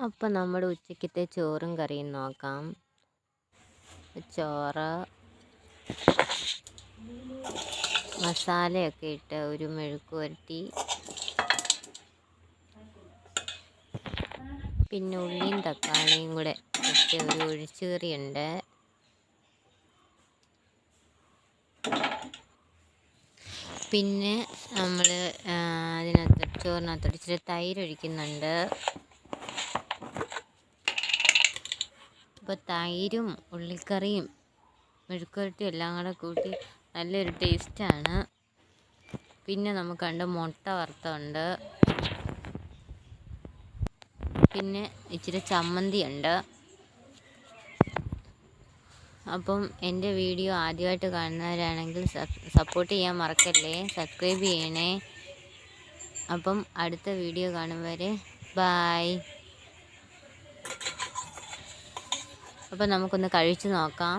അപ്പം നമ്മുടെ ഉച്ചക്കത്തെ ചോറും കറിയും നോക്കാം. ചോറ് മസാലയൊക്കെ ഇട്ട് ഒരു മെഴുക്ക് പുരട്ടി. പിന്നെ ഉള്ളിയും തക്കാളിയും കൂടെ ഇട്ട് ഒരു ഒഴിച്ചുകറിയുണ്ട്. പിന്നെ നമ്മൾ അതിനകത്ത് ചോറിനകത്തോട്ട് ഇച്ചിരി തൈര് അപ്പോൾ തൈരും ഉള്ളിക്കറിയും മെഴുക്കുവരട്ടിയും എല്ലാം കൂടെ കൂട്ടി നല്ലൊരു ടേസ്റ്റാണ്. പിന്നെ നമുക്കുണ്ട് മുട്ട വറുത്തുണ്ട്. പിന്നെ ഇച്ചിരി ചമ്മന്തി ഉണ്ട് അപ്പം എന്റെ വീഡിയോ ആദ്യമായിട്ട് കാണുന്നവരാണെങ്കിൽ സപ്പോർട്ട് ചെയ്യാൻ മറക്കല്ലേ? സബ്സ്ക്രൈബ് ചെയ്യണേ. അപ്പം അടുത്ത വീഡിയോ കാണും വരെ. ബായ്. അപ്പം നമുക്കൊന്ന് കഴിച്ചു നോക്കാം.